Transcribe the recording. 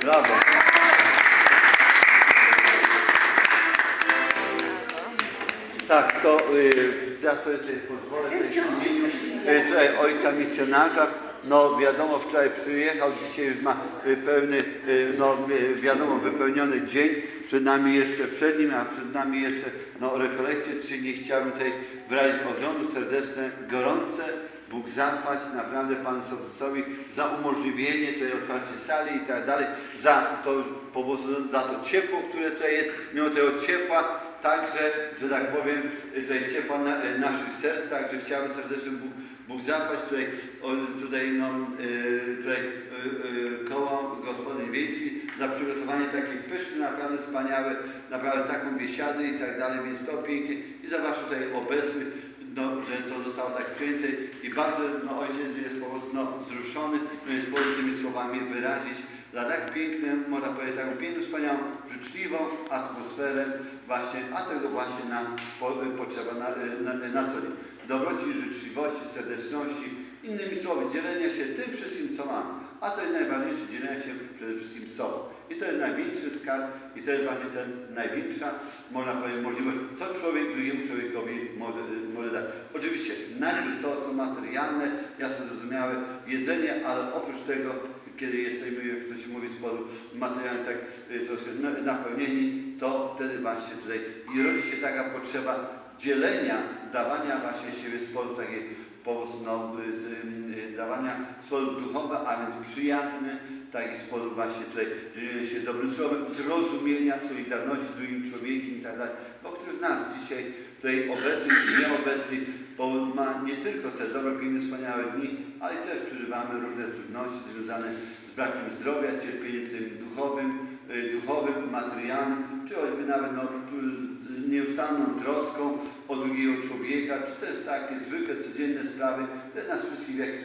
Brawo. Tak, to y, ja sobie tutaj pozwolę tutaj, w imieniu, y, tutaj ojca misjonarza, no wiadomo, wczoraj przyjechał, dzisiaj już ma y, pełny, y, no y, wiadomo, wypełniony dzień. Przed nami jeszcze, przed nim, a przed nami jeszcze no rekolekcje, czyli chciałbym tutaj wyrazić oglądu serdeczne, gorące Bóg zapłać naprawdę Panu Sobrzesowi za umożliwienie tej otwarcia sali i tak dalej, za to, po prostu za to ciepło, które tutaj jest, mimo tego ciepła, także, że tak powiem, tutaj ciepła na, e, naszych serc, także chciałbym serdecznie Bóg, Bóg zapłać tutaj, tutaj, no, e, tutaj e, koło gospodyń wiejskich za przygotowanie takiej pyszny, naprawdę wspaniałe, naprawdę taką biesiadę i tak dalej, więc to pięknie. I za Wasz tutaj obecność, no, że to zostało tak przyjęte i bardzo no, ojciec jest po prostu no, wzruszony, no jest tymi słowami wyrazić dla tak piękną, można powiedzieć, taką piękną, wspaniałą, życzliwą atmosferę właśnie, a tego właśnie nam po, potrzeba na, na, na co dzień. Dobroci, życzliwości, serdeczności, innymi słowy, dzielenia się tym wszystkim. A to jest najważniejsze, dzielenia się przede wszystkim sobą. I to jest największy skarb i to jest właśnie ten największa, można powiedzieć, możliwość, co człowiek drugiemu człowiekowi może, może dać. Oczywiście najpierw to, co materialne, jasno zrozumiałe, jedzenie, ale oprócz tego, kiedy jesteśmy, jak to się mówi, z powodu materialnie tak y, troszkę na- napełnieni, to wtedy właśnie tutaj i rodzi się taka potrzeba dzielenia, dawania właśnie siebie y, y, y, dawania w sposób duchowy, a więc przyjazny, taki sposób właśnie tutaj dzielenia się dobrym słowem, zrozumienia, solidarności z drugim człowiekiem i tak dalej. Bo któryś z nas dzisiaj tutaj obecny czy nieobecny bo ma nie tylko te dobre, piękne, wspaniałe dni, ale też przeżywamy różne trudności związane z brakiem zdrowia, cierpieniem tym duchowym, y, duchowym, materialnym, czy choćby nawet no, y, nieustanną troską o drugiego człowieka, czy też takie zwykłe, codzienne sprawy, które nas wszystkich w jakiś sposób